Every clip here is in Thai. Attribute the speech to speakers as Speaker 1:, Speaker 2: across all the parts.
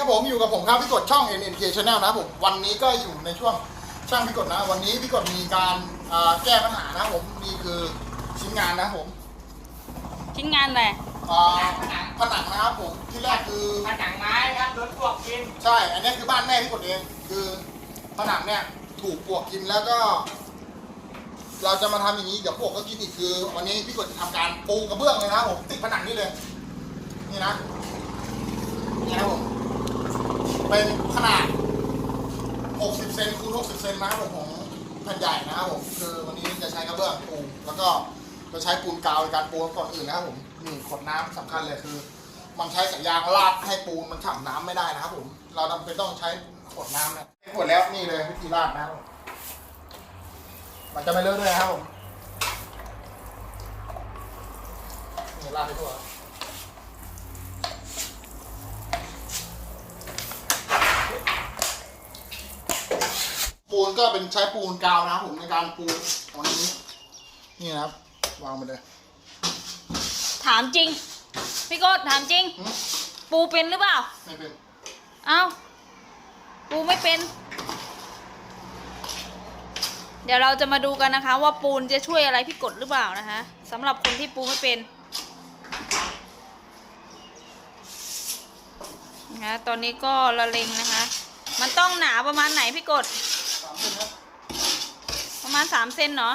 Speaker 1: ครับผมอยู่กับผมครับพี่กดช่อง NNK Channel นะครับผมวันนี้ก็อยู่ในช่วงช่างพี่กดนะ วันนี้พี่กดมีการอ่าแก้ปัญหานะครับผมนี่คือชิ้นงานนะครับผม
Speaker 2: ชิ้นงานอะไร
Speaker 1: อ่าผนังนะครับผมที่แรกคือ
Speaker 3: ผนังไม้ครับโดนปลวกกิน
Speaker 1: ใช่ อันนี้คือบ้านแม่พี่กดเองคือผนังเนี่ยถูกปลวกกินแล้วก็ เราจะมาทำอย่างนี้เดี๋ยวปลวกก็กินอีกคือ วันนี้พี่กดจะทำการปูกระเบื้องเลยนะครับผมติดผนังนี่เลย นี่นะนี่นะครับผม เป็นขนาด 60 เซนคูณ60 เซนนะครับผมของแผ่นใหญ่นะครับผมคือวันนี้จะใช้กระเบื้องปูแล้วก็จะใช้ปูนกาวในการปูก่อนอื่นนะครับผมนี่ขวดน้ำสำคัญเลยคือ มันใช้สายยางลาดให้ปูนมันฉ่ำน้ำไม่ได้นะครับผมเราจำเป็นต้องใช้ขวดน้ำนะขวดแล้วนี่เลยวิธีลาดนะครับมมันจะไม่เลอะด้วยนะครับผมนี่ลาดไปทั่ว ปูนก็เป็นใช้ปูนกาวนะครับผมในการปูตรงนี้ นี่นะครับ วางไปเลย
Speaker 2: ถามจริง พี่โกดถามจริง
Speaker 1: หึ
Speaker 2: ปูเป็นหรือเปล่า
Speaker 1: ไม่เป็น
Speaker 2: เอ้า ปูไม่เป็น เดี๋ยวเราจะมาดูกันนะคะ ว่าปูนจะช่วยอะไรพี่กดหรือเปล่านะคะสำหรับคนที่ปูไม่เป็นนะคะตอนนี้ก็ละเลงนะคะ มันต้องหนาประมาณไหนพี่กด
Speaker 1: สามเส้นครับ
Speaker 2: ประมาณสามเซนเนาะ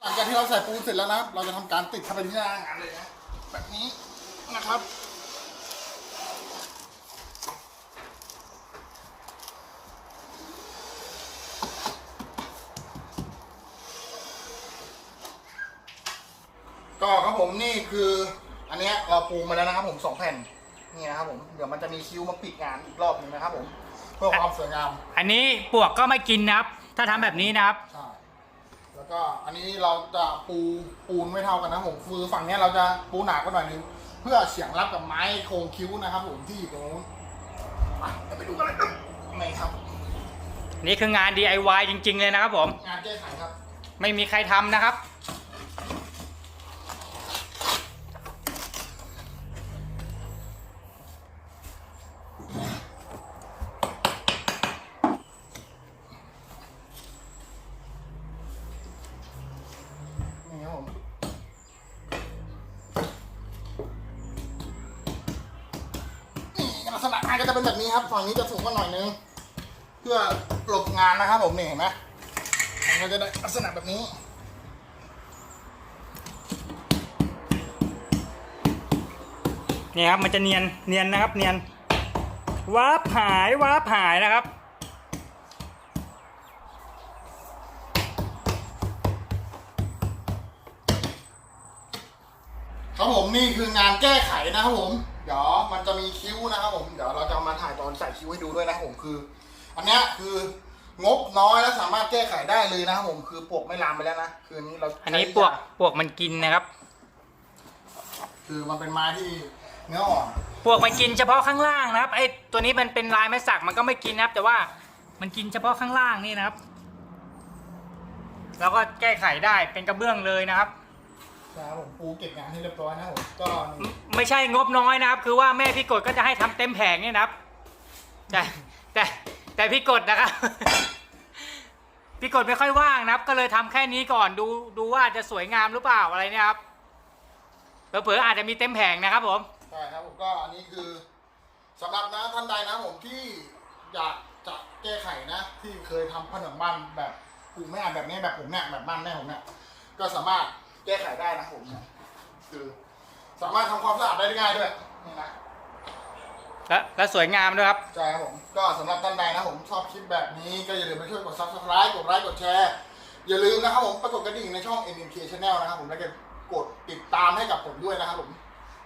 Speaker 1: หลังจากที่เราใส่ปูนเสร็จแล้วนะครับ เราจะทำการติดเข้าไปที่หน้างานเลยนะแบบนี้นะครับก็ครับผมนี่คือ อันเนี้ยเราปูมาแล้วนะครับผมสองแผ่นนี่นะครับผมเดี๋ยวมันจะมีคิ้วมาปิดงานอีกรอบหนึงนะครับผมเพื่อความสวยงาม
Speaker 3: อันนี้ปลวกก็ไม่กินนะครับ ถ้าทำแบบนี้นะครับ
Speaker 1: ใช่แล้วก็อันนี้เราจะปูปูนไม่เท่ากันนะครับผมคือฝั่งเนี้ยเราจะปูหนากว่าหน่อยนึงเพื่อเฉียงรับกับไม้โครงคิ้วนะครับ ผมที่อยู่ตรงนู้นไปเดี๋ยวไปดูกันเลยครับไม่ครับ
Speaker 3: นี่คืองาน DIY จริง ๆ เลยนะครับผม
Speaker 1: งานแก้ไขครับ
Speaker 3: ไม่มีใครทำนะครับ
Speaker 1: นี่ครับผมนี่ลักษณะงานก็จะเป็นแบบนี้ครับฝั่งนี้จะสูงกว่าหน่อยนึงเพื่อหลบงานนะครับ ผมนี่เห็นไหมมันก็จะได้ลักษณะแบบนี้
Speaker 3: นี่ครับมันจะเนียนเนียนนะครับ เนียนวาร์ปหายวาร์ปหายนะครับ
Speaker 1: ครับผมนี่คืองานแก้ไขนะครับผม เดี๋ยวมันจะมีคิ้วนะครับผมเดี๋ยวเราจะเอามาถ่ายตอนใส่คิ้วให้ดูด้วยนะครับผมคือ อันเนี้ยคืองบน้อยและสามารถแก้ไขได้เลยนะครับผมคือปลวกไม่ลามไปแล้วนะคืออนนี้เรา
Speaker 3: อันนี้ปลวกปลวกมันกินนะครับ
Speaker 1: คือมันเป็นไม้ที่เนื้ออ่อน
Speaker 3: ปลวกมันกินเฉพาะข้างล่างนะครับไอ้ตัวนี้มันเป็นลายไม้สักมันก็ไม่กินนะครับ แต่ว่ามันกินเฉพาะข้างล่างนี่นะครับ แล้วก็แก้ไขได้เป็นกระเบื้องเลยนะครับ
Speaker 1: นะครับผมปูเก็บงานให้เรียบร้อยนะครับผมก็นี่
Speaker 3: ไม่ใช่งบน้อยนะครับ คือว่าแม่พี่กดก็จะให้ทำเต็มแผงเนี่ยนะครับแต่แต่แต่พี่กดนะครับ พี่กดไม่ค่อยว่างนะครับ ก็เลยทำแค่นี้ก่อนดูดูว่าจะสวยงามหรือเปล่าอะไรเนี่ยครับเผลอๆอาจจะมีเต็มแผงนะครับผม
Speaker 1: ใช่ครับผมก็อันนี้คือสำหรับนะท่านใดนะผมที่อยากจะแก้ไขนะ ที่เคยทำผนังบ้านแบบปลูกไม่อ่านแบบนี้แบบผมเนี่ยแบบบ้านแม่ผมเนี่ยก็สามารถ แก้ไขได้นะผมเนี่ยคือสามารถทำความสะอาดได้ง่ายด้วยนี่นะ
Speaker 3: และและสวยงามด้วยครับ
Speaker 1: ใช่ครับผมก็สำหรับท่านใดนะผมชอบคลิปแบบนี้ก็อย่าลืมไปช่วยกด subscribe กดไลค์กดแชร์ อย่าลืมนะครับผมไปกดกระดิ่งในช่อง MMK Channel นะครับผมแล้วก็กดติดตามให้กับผมด้วยนะครับผม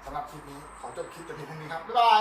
Speaker 1: สำหรับคลิปนี้ขอจบคลิปแต่เพียงเท่านี้ครับบ๊ายบาย